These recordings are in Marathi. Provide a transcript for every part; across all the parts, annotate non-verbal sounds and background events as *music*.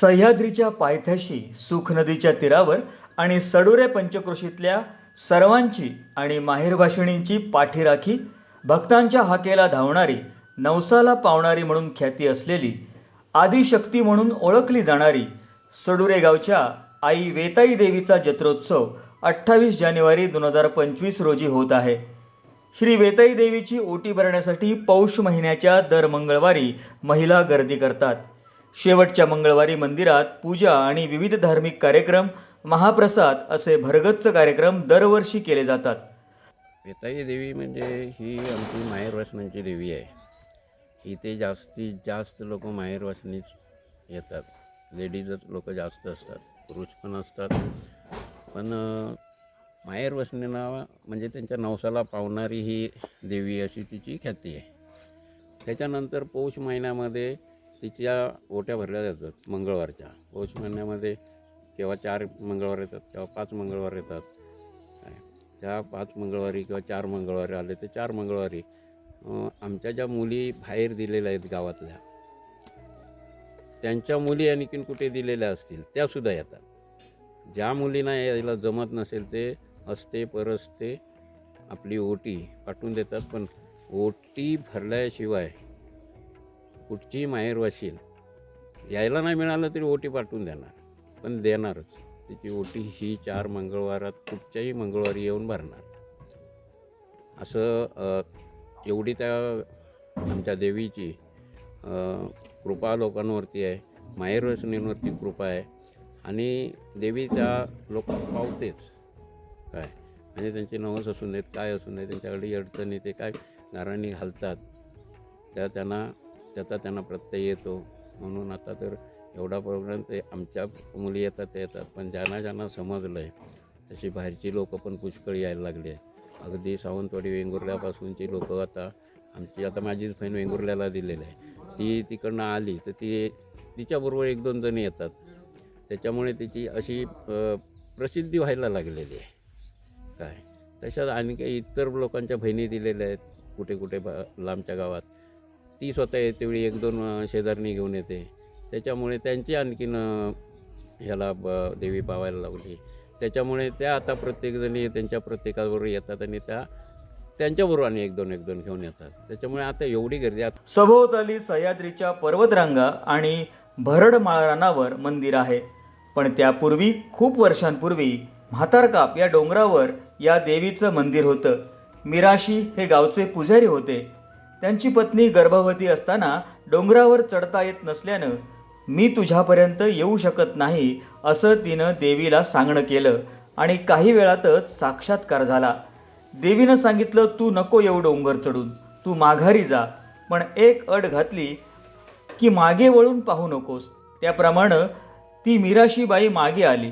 सह्याद्रीच्या पायथ्याशी सुख नदीच्या तीरावर आणि सडोरे पंचक्रोशीतल्या सर्वांची आणि माहेरभाषिणींची पाठीराखी भक्तांच्या हाकेला धावणारी नवसाला पावणारी म्हणून ख्याती असलेली आदिशक्ती म्हणून ओळखली जाणारी सडुरे गावच्या आई वेताई देवीचा जत्रोत्सव अठ्ठावीस जानेवारी दोन हजार पंचवीस रोजी होत आहे. श्री वेताई देवीची ओटी भरण्यासाठी पौष महिन्याच्या दर मंगळवारी महिला गर्दी करतात. शेवटच्या मंगळवारी मंदिरात पूजा आणि विविध धार्मिक कार्यक्रम महाप्रसाद असे भरगच्च कार्यक्रम दरवर्षी केले जातात. वेताई देवी म्हणजे ही आमची माहेरवासनांची देवी आहे. इथे जास्तीत जास्त लोक माहेरवासनीच येतात. लेडीजच लोक जास्त असतात पुरुष पण असतात. पण अं, माहेरवासनीला म्हणजे त्यांच्या नवसाला पावणारी ही देवी अशी तिची ख्याती आहे. त्याच्यानंतर पौष महिन्यामध्ये तिच्या ओट्या भरल्या जातात मंगळवारच्या. पौष महिन्यामध्ये केव्हा चार मंगळवार येतात केव्हा पाच मंगळवार येतात. त्या पाच मंगळवारी किंवा चार मंगळवारी आले तर चार मंगळवारी आमच्या ज्या मुली बाहेर दिलेल्या आहेत गावातल्या त्यांच्या मुली आणखीन कुठे दिलेल्या असतील त्यासुद्धा येतात. ज्या मुलींना यायला जमत नसेल ते असते परसते आपली ओटी पाठवून देतात पण ओटी भरल्याशिवाय कुठचीही माहेरवशील यायला नाही मिळालं तरी ओटी पाठवून देणार. पण देणारच. तिची ओटी ही चार मंगळवारात कुठच्याही मंगळवारी येऊन भरणार. असं एवढी त्या आमच्या देवीची कृपा लोकांवरती आहे. माहेरवसनींवरती कृपा आहे. आणि देवी त्या लोक पावतेच. काय? म्हणजे त्यांचे नवस असू नयेत काय असू नये त्यांच्याकडे अडचणी ते काय नारायणी घालतात त्या त्यांना त्याचा त्यांना प्रत्यय येतो. म्हणून आता तर एवढा प्रोग्राम ते आमच्या मुली येतात ते येतात. पण ज्यांना ज्यांना समजलं आहे तशी बाहेरची लोकं पण पुष्कळ यायला लागली आहे अगदी सावंतवाडी वेंगुर्ल्यापासूनची लोकं आता आमची आता माझीच बहीण वेंगुर्ल्याला दिलेली आहे. ती तिकडनं आली तर ती तिच्याबरोबर एक दोन जणी येतात. त्याच्यामुळे तिची अशी प्रसिद्धी व्हायला लागलेली आहे. काय? तशाच आणखी इतर लोकांच्या बहिणी दिलेल्या आहेत कुठे कुठे लांबच्या गावात. ती स्वतः येते वेळी एक दोन शेजारणी घेऊन येते. त्याच्यामुळे त्यांची आणखीन ह्याला ब देवी पावायला लागली. त्याच्यामुळे त्या आता प्रत्येकजणी त्यांच्या प्रत्येकाबरोबर येतात आणि त्या त्यांच्याबरोबर आणि एक दोन एक दोन घेऊन येतात. त्याच्यामुळे आता एवढी गर्दी आता सभोवताली सह्याद्रीच्या पर्वतरांगा आणि भरड माळरानावर मंदिर आहे. पण त्यापूर्वी खूप वर्षांपूर्वी म्हातारकाप या डोंगरावर या देवीचं मंदिर होतं. मिराशी हे गावचे पुजारी होते. त्यांची पत्नी गर्भवती असताना डोंगरावर चढता येत नसल्यानं मी तुझ्यापर्यंत येऊ शकत नाही असं तिनं देवीला सांगणं केलं आणि काही वेळातच साक्षात्कार झाला. देवीनं सांगितलं तू नको येऊ डोंगर चढून तू माघारी जा पण एक अट घातली की मागे वळून पाहू नकोस. त्याप्रमाणे ती मिराशीबाई मागे आली.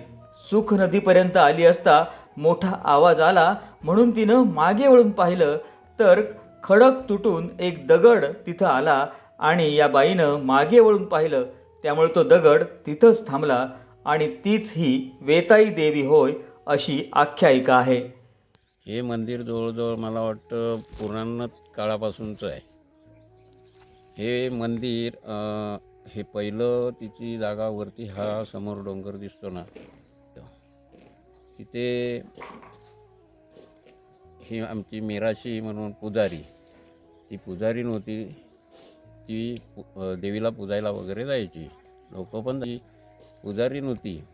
सुख नदीपर्यंत आली असता मोठा आवाज आला म्हणून तिनं मागे वळून पाहिलं तर खडक तुटून एक दगड तिथं आला आणि या बाईनं मागे वळून पाहिलं. त्यामुळे तो दगड तिथंच थांबला आणि तीच ही वेताई देवी होय अशी आख्यायिका आहे. हे मंदिर जवळजवळ मला वाटतं पुराण काळापासूनचं आहे. हे मंदिर अं, हे पहिलं तिची जागा वरती हा समोर डोंगर दिसतो ना. तिथे ही आमची मिराशी म्हणून पुजारी ती पुजारी नव्हती. ती देवीला पुजायला वगैरे जायची. लोक पण ती पुजारी नव्हती.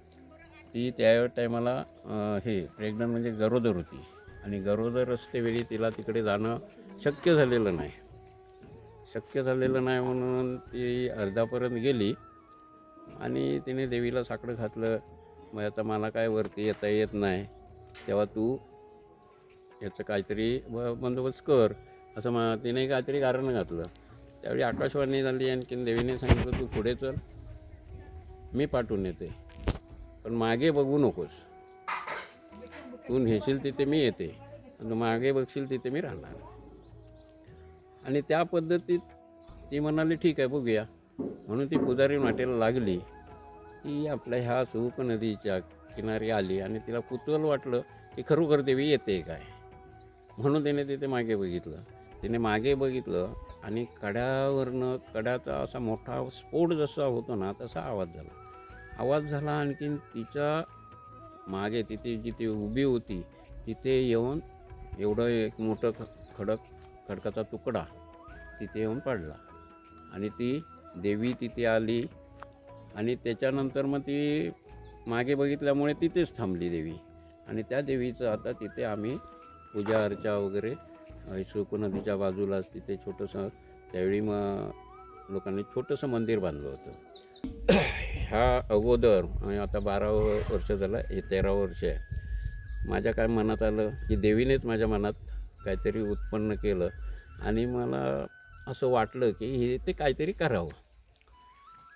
ती त्या टायमाला हे प्रेग्नंट म्हणजे गरोदर होती. आणि गरोदर असतेवेळी तिला तिकडे जाणं शक्य झालेलं नाही. शक्य झालेलं नाही म्हणून ती अर्ध्यापर्यंत गेली. आणि तिने देवीला साकडं घातलं. मग आता मला काय वरती येता येत नाही. तेव्हा तू याचं काहीतरी ब- बंदोबस्त कर. असं मा तिने काहीतरी कारण घातलं. त्यावेळी आकाशवाणी झाली आणखीन देवीने सांगितलं तू पुढे चल. मी पाठवून येते. पण मागे बघू नकोस. तू नेशील तिथे मी येते. आणि तू मागे बघशील तिथे मी राहणार. आणि त्या पद्धतीत ती म्हणाली ठीक आहे बघूया. म्हणून ती पुजारी वाटेला लागली. ती आपल्या ह्या सुख नदीच्या किनारी आली आणि तिला कुतूहल वाटलं की खरोखर देवी येते काय? म्हणून तिने तिथे मागे बघितलं. तिने मागे बघितलं आणि कड्यावरनं कड्याचा असा मोठा स्फोट जसा होतो ना तसा आवाज झाला. आवाज झाला आणखीन तिच्यामागे तिथे जिथे उभी होती तिथे येऊन एवढं एक मोठं खडक खडकाचा तुकडा तिथे येऊन पडला. आणि ती देवी तिथे आली आणि त्याच्यानंतर मग ती मागे बघितल्यामुळे तिथेच थांबली देवी. आणि त्या देवीचं आता तिथे आम्ही पूजा अर्चा वगैरे अ, नदीच्या बाजूलाच तिथे छोटंसं त्यावेळी मग लोकांनी छोटंसं मंदिर बांधलं होतं. ह्या अगोदर आणि आता बारा वर्ष झालं हे तेरा वर्ष आहे. माझ्या काय मनात आलं की देवीनेच माझ्या मनात काहीतरी उत्पन्न केलं आणि मला असं वाटलं की हे ते काहीतरी करावं.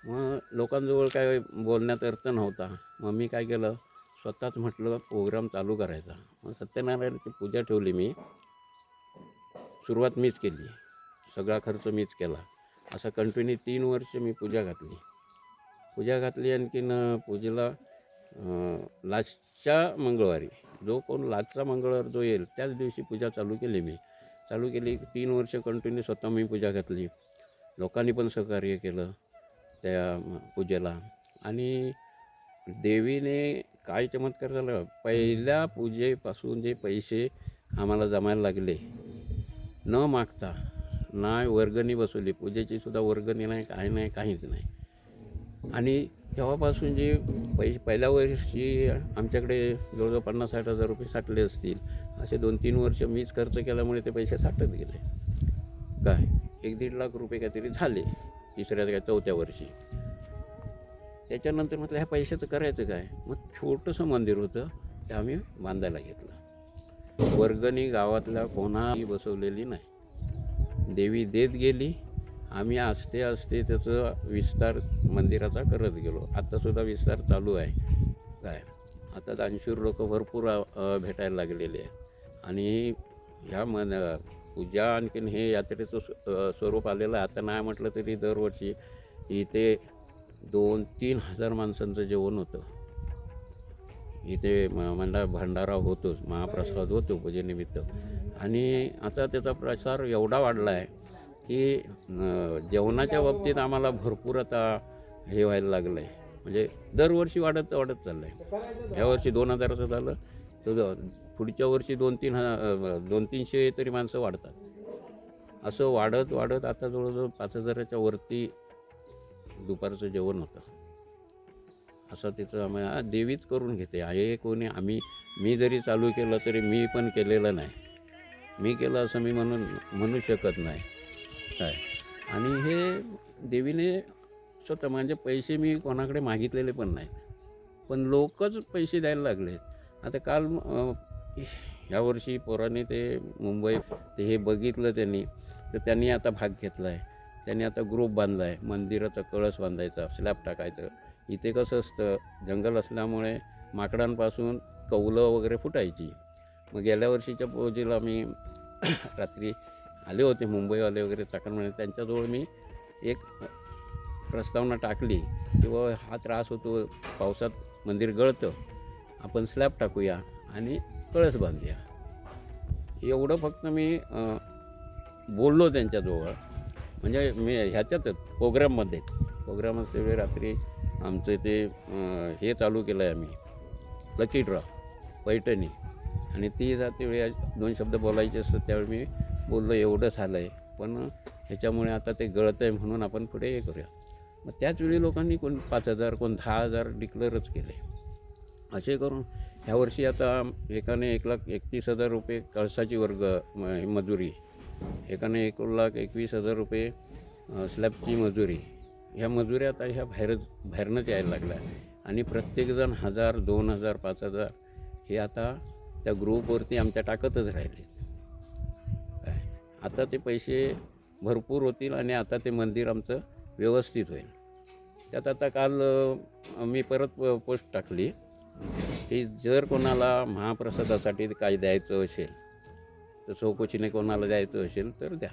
मग लोकांजवळ काय बोलण्यात अर्थ नव्हता. मग मी काय केलं स्वतःच म्हटलं प्रोग्राम चालू करायचा. मग सत्यनारायणाची पूजा ठेवली मी. सुरुवात मीच केली. सगळा खर्च मीच केला. असं कंटिन्यू तीन वर्ष मी पूजा घातली. पूजा घातली आणखीन पूजेला लास्टच्या मंगळवारी जो कोण लास्टचा मंगळवार जो येईल त्याच दिवशी पूजा चालू केली मी. चालू केली तीन वर्ष कंटिन्यू स्वतः मी पूजा घातली. लोकांनी पण सहकार्य केलं त्या पूजेला. आणि देवीने काय चमत्कार झाला? पहिल्या पूजेपासून जे पैसे आम्हाला जमायला लागले न मागता नाही वर्गणी बसवली. पूजेची सुद्धा वर्गणी नाही काय नाही काहीच नाही. आणि तेव्हापासून जे पैसे पहिल्या वर्षी आमच्याकडे जवळजवळ पन्नास साठ हजार रुपये साठले असतील असे दोन तीन वर्ष मीच खर्च केल्यामुळे ते पैसे साठत गेले. काय? एक दीड लाख रुपये काहीतरी झाले तिसऱ्या काय चौथ्या वर्षी. त्याच्यानंतर म्हटलं ह्या पैशाचं करायचं काय? मग छोटंसं मंदिर होतं ते आम्ही बांधायला घेतलं. वर्गणी गावातल्या कोणाही बसवलेली नाही. देवी देत गेली. आम्ही आस्ते आस्ते त्याचं विस्तार मंदिराचा करत गेलो. आत्तासुद्धा विस्तार चालू आहे. काय? आता दानशूर लोक भरपूर भेटायला लागलेले आहे आणि ह्या मन पूजा आणखीन हे यात्रेचं स्वरूप आलेलं आहे. आता नाही म्हटलं तरी दरवर्षी इथे दोन तीन हजार माणसांचं जेवण होतं. इथे म- म्हणला भंडारा होतोच महाप्रसाद होतो पूजेनिमित्त. आणि आता त्याचा प्रसार एवढा वाढला आहे की जेवणाच्या बाबतीत आम्हाला भरपूर आता हे व्हायला लागलं आहे म्हणजे दरवर्षी वाढत वाढत चाललं आहे यावर्षी दोन हजाराचं झालं तर पुढच्या वर्षी दोन तीन ह- दोन तीनशे तरी माणसं वाढतात. असं वाढत वाढत आता जवळजवळ पाच हजाराच्या वरती दुपारचं जेवण होतं. असं तिचं आम्ही देवीच करून घेते. आहे कोणी? आम्ही मी जरी चालू केलं तरी मी पण केलेलं नाही. मी केलं असं मी म्हणून म्हणू शकत नाही. काय? आणि हे देवीने स्वतः म्हणजे पैसे मी कोणाकडे मागितलेले पण नाहीत. पण लोकच पैसे द्यायला लागले आता काल ह्यावर्षी पोरांनी ते मुंबई ते हे बघितलं त्यांनी. तर त्यांनी आता भाग घेतला आहे त्यांनी आता ग्रुप बांधला आहे मंदिराचा कळस बांधायचा स्लॅब टाकायचं. इथे कसं असतं जंगल असल्यामुळे माकडांपासून कौलं वगैरे फुटायची. मग गेल्या वर्षीच्या पोजीला मी *coughs* रात्री आले होते मुंबईवाले वगैरे चाकणमध्ये त्यांच्याजवळ मी एक प्रस्तावना टाकली की हा त्रास होतो पावसात मंदिर गळतं. आपण स्लॅब टाकूया आणि कळस बांधूया. एवढं फक्त मी बोललो त्यांच्याजवळ. म्हणजे मी ह्याच्यातच प्रोग्राममध्ये. प्रोग्राम वेळी रात्री आमचं ते हे चालू केलं आहे आम्ही. Lucky draw Paithani. आणि ती जाते वेळी दोन शब्द बोलायचे असतात त्यावेळी मी बोललो एवढं झालं आहे पण ह्याच्यामुळे आता ते गळतं आहे म्हणून आपण पुढे हे करूया. मग त्याच वेळी लोकांनी कोण पाच हजार कोण दहा हजार डिक्लेअरच केले. असे करून ह्या वर्षी आता एकाने एक लाख एकतीस हजार रुपये कळसाची वर्ग म- मजुरी. एकाने एक लाख एकवीस हजार रुपये स्लॅबची मजुरी. ह्या मजुऱ्या आता ह्या बाहेरच बाहेरनंच यायला लागल्या. आणि प्रत्येकजण हजार दोन हजार पाच हजार हे आता त्या ग्रुपवरती आमच्या टाकतच राहिले. काय? आता ते पैसे भरपूर होतील आणि आता ते मंदिर आमचं व्यवस्थित होईल. त्यात आता काल मी परत प- पोस्ट टाकली की जर कोणाला महाप्रसादासाठी काय द्यायचं असेल तर चौकशीने कोणाला द्यायचं असेल तर द्या.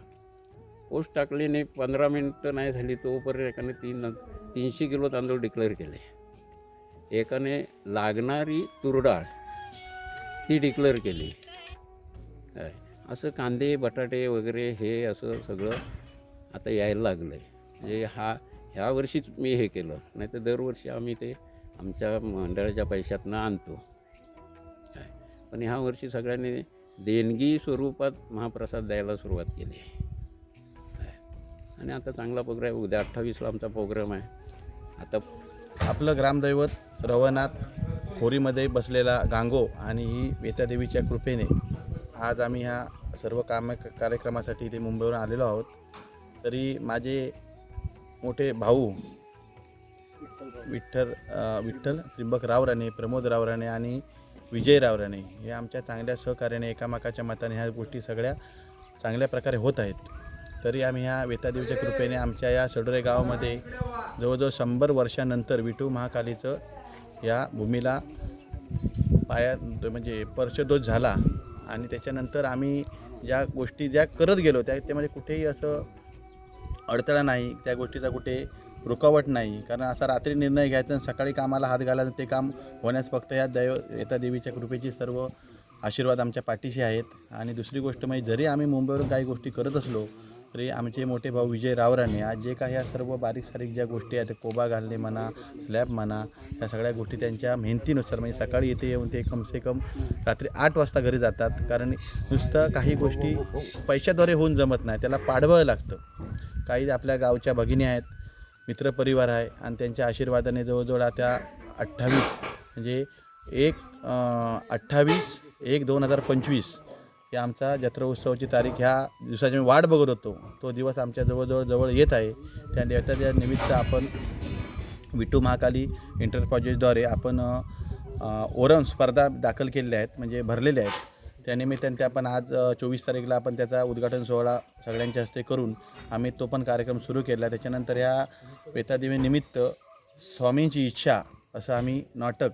पोस्ट टाकली नाही पंधरा मिनटं नाही झाली तोपर्यंत एकाने तीन तीनशे किलो तांदूळ डिक्लेअर केले. एकाने लागणारी तुरडाळ ती डिक्लेअर केली. काय? असं कांदे बटाटे वगैरे हे असं सगळं आता यायला लागलं आहे म्हणजे हा ह्या वर्षीच मी हे केलं. नाही तर दरवर्षी आम्ही ते आमच्या मंडळाच्या पैशातनं आणतो. काय? पण ह्या वर्षी सगळ्यांनी देणगी स्वरूपात महाप्रसाद द्यायला सुरुवात केली आहे. आणि आता चांगला प्रोग्राम आहे. उद्या अठ्ठावीसला आमचा प्रोग्राम आहे. आता आपलं ग्रामदैवत रवनाथ खोरीमध्ये बसलेला गांगो आणि ही वेतादेवीच्या कृपेने आज आम्ही ह्या सर्व काम कार्यक्रमासाठी इथे मुंबईवरून आलेलो आहोत. तरी माझे मोठे भाऊ विठ्ठल विठ्ठल त्रिंबक रावराणे प्रमोद रावराणे आणि विजय रावराणे हे आमच्या चांगल्या सहकार्याने एकामेकाच्या मताने ह्या गोष्टी सगळ्या चांगल्या प्रकारे होत आहेत. तरी आम्ही ह्या वेतादेवीच्या कृपेने आमच्या या सडोरे गावामध्ये जवळजवळ शंभर वर्षानंतर विठू महाकालीचं या भूमीला पाया म्हणजे पर्शदोष झाला. आणि त्याच्यानंतर आम्ही ज्या गोष्टी ज्या करत गेलो त्या त्यामध्ये कुठेही असं अडथळा नाही त्या गोष्टीचा कुठे रुकावट नाही. कारण असा रात्री निर्णय घ्यायचा आणि सकाळी कामाला हात घालायचं ते काम होण्यास फक्त या दैव येता देवीच्या कृपेची सर्व आशीर्वाद आमच्या पाठीशी आहेत. आणि दुसरी गोष्ट म्हणजे जरी आम्ही मुंबईवरून काही गोष्टी करत असलो तरी आमचे मोठे भाऊ विजय रावराने आज जे काही या सर्व बारीक सारीक ज्या गोष्टी आहेत कोबा घालणे म्हणा स्लॅब म्हणा या सगळ्या गोष्टी त्यांच्या मेहनतीनुसार म्हणजे सकाळी येथे येऊन ते कमसे कम रात्री आठ वाजता घरी जातात. कारण नुसतं काही गोष्टी पैशाद्वारे होऊन जमत नाही त्याला पाडवावं लागतं. काही आपल्या गावच्या भगिनी आहेत मित्रपरिवार आहे आणि त्यांच्या आशीर्वादाने जवळजवळ आता अठ्ठावीस म्हणजे एक अठ्ठावीस एक दोन हजार पंचवीस या आमचा जत्रा उत्सवाची तारीख ह्या दिवसाची मी वाट बघत होतो. तो दिवस आमच्या जवळजवळ जवळ येत आहे. त्या देवताच्या निमित्त आपण विटू महाकाली इंटरप्रॉजेसद्वारे आपण ओरम स्पर्धा दाखल केलेल्या आहेत म्हणजे भरलेल्या आहेत. त्यानिमित्ताने ते आपण आज चोवीस तारीखला आपण त्याचा उद्घाटन सोहळा सगळ्यांच्या हस्ते करून आम्ही तो पण कार्यक्रम सुरू केला. त्याच्यानंतर या वेतादेवीनिमित्त स्वामींची इच्छा असं आम्ही नाटक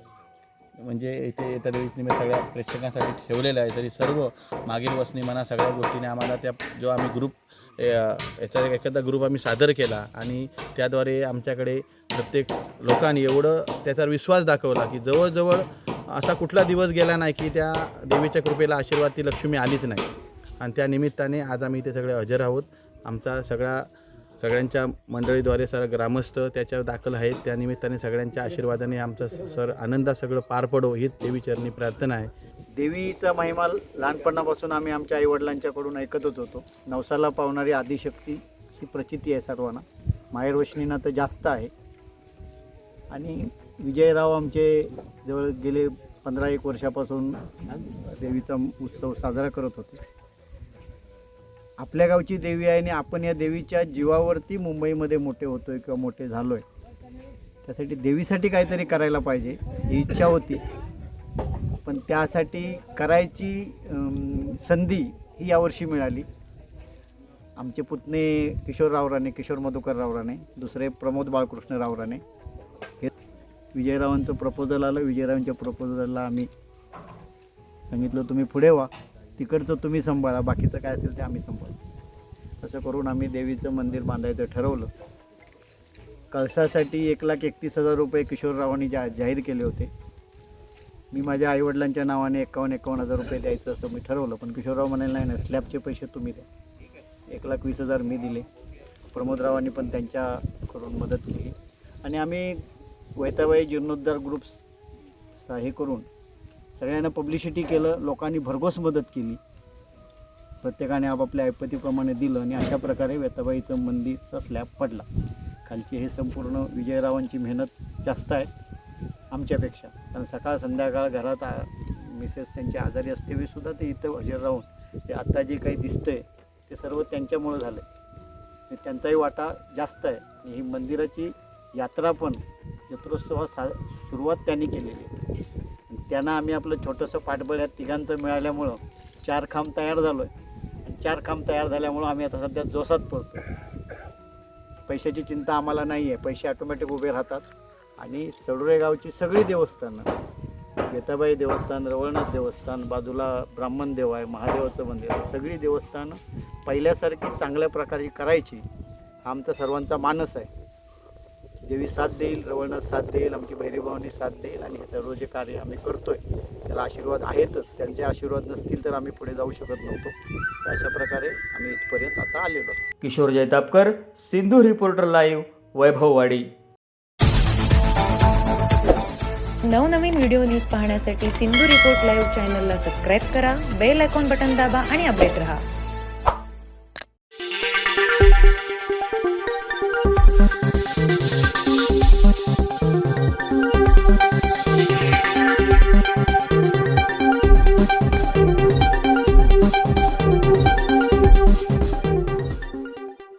म्हणजे इथे येत्या मी सगळ्या प्रेक्षकांसाठी ठेवलेलं आहे. तरी सर्व मागील वसनी म्हणा सगळ्या गोष्टीने आम्हाला त्या जो आम्ही ग्रुप याचा एखादा ग्रुप आम्ही सादर केला आणि त्याद्वारे आमच्याकडे प्रत्येक लोकांनी एवढं त्याच्यावर विश्वास दाखवला की जवळजवळ असा कुठला दिवस गेला नाही की त्या देवीच्या कृपेला आशीर्वाद ती लक्ष्मी आलीच नाही. आणि त्या निमित्ताने आज आम्ही इथे सगळे हजर आहोत. आमचा सगळा सगळ्यांच्या मंडळीद्वारे सर ग्रामस्थ त्याच्यावर दाखल आहेत. त्यानिमित्ताने सगळ्यांच्या आशीर्वादाने आमचं सर आनंदात सगळं पार पडो हीच देवीचरणी प्रार्थना आहे. देवीचा महिमा लहानपणापासून आम्ही आमच्या आईवडिलांच्याकडून ऐकतच होतो. नवसाला पावणारी आदिशक्ती अशी प्रचिती आहे सर्वांना. माहेरवशिनीना तर जास्त आहे. आणि विजयराव आमचे जवळ गेले पंधरा एक वर्षापासून देवीचा उत्सव साजरा करत होते. आपल्या गावची देवी आहे आणि आपण या देवीच्या जीवावरती मुंबईमध्ये मोठे होतो आहे किंवा मोठे झालो आहे त्यासाठी देवीसाठी काहीतरी करायला पाहिजे ही इच्छा होती. पण त्यासाठी करायची संधी ही यावर्षी मिळाली. आमचे पुतणे किशोर रावराने किशोर मधुकर रावराने दुसरे प्रमोद बाळकृष्ण रावराने. हे विजयरावांचं प्रपोजल आलं. विजयरावांच्या प्रपोजलला आम्ही सांगितलं तुम्ही पुढे व्हा. तिकडचं तुम्ही सांभाळा बाकीचं काय असेल ते आम्ही सांभाळू असं करून आम्ही देवीचं मंदिर बांधायचं ठरवलं. कळसासाठी एक लाख एकतीस हजार रुपये किशोररावांनी जा जाहीर केले होते. मी माझ्या आईवडिलांच्या नावाने एकावन्न एकावन्न हजार रुपये द्यायचं असं मी ठरवलं पण किशोरराव म्हणाले नाही नाही स्लॅबचे पैसे तुम्ही द्या. एक लाख वीस हजार मी दिले. प्रमोदरावांनी पण त्यांच्याकडून मदत केली. आणि आम्ही वैताबाई जीर्णोद्धार ग्रुप्स हे करून सगळ्यांना पब्लिसिटी केलं लोकांनी भरघोस मदत केली. प्रत्येकाने आपापल्या ऐपतीप्रमाणे दिलं आणि अशा प्रकारे वेताबाईचं मंदिरचा स्लॅब पडला. खालची हे संपूर्ण विजयरावांची मेहनत जास्त आहे आमच्यापेक्षा. कारण सकाळ संध्याकाळ घरात आ- मिसेस त्यांची आजारी असते सुद्धा ते इथं हजर राहून ते आत्ता जे काही दिसतंय ते सर्व त्यांच्यामुळं झालं आहे त्यांचाही वाटा जास्त आहे. आणि ही मंदिराची यात्रा पण जत्रोत्सवात सा सुरुवात त्यांनी केलेली आहे. त्यांना आम्ही आपलं छोटंसं पाठबळ या तिघांचं मिळाल्यामुळं चार खांब तयार झालो आहे आणि चार खांब तयार झाल्यामुळं आम्ही आता सध्या जोसात पडतो पैशाची चिंता आम्हाला नाही आहे पैसे ऑटोमॅटिक उभे राहतात. आणि सडुरे गावची सगळी देवस्थानं गेताबाई देवस्थान रवळनाथ देवस्थान बाजूला ब्राह्मण देव आहे महादेवाचं मंदिर आहे सगळी देवस्थानं पहिल्यासारखी चांगल्या प्रकारे करायची हा आमचा सर्वांचा मानस आहे. देवी साथ देईल रवळनाथ साथ देईल आमची भैरीभावानी साथ देईल आणि हे सर्व जे कार्य आम्ही करतोय त्याला आशीर्वाद आहेतच त्यांचे आशीर्वाद नसतील तर आम्ही पुढे जाऊ शकत नव्हतो. तर अशा प्रकारे आम्ही इथपर्यंत आता आलेलो. Kishor Jaitapkar Sindhu reporter live Vaibhavwadi. नवनवीन व्हिडिओ न्यूज पाहण्यासाठी सिंधू रिपोर्ट लाईव्ह चॅनलला सबस्क्राईब करा बेल आयकॉन बटन दाबा आणि अपडेट रहा.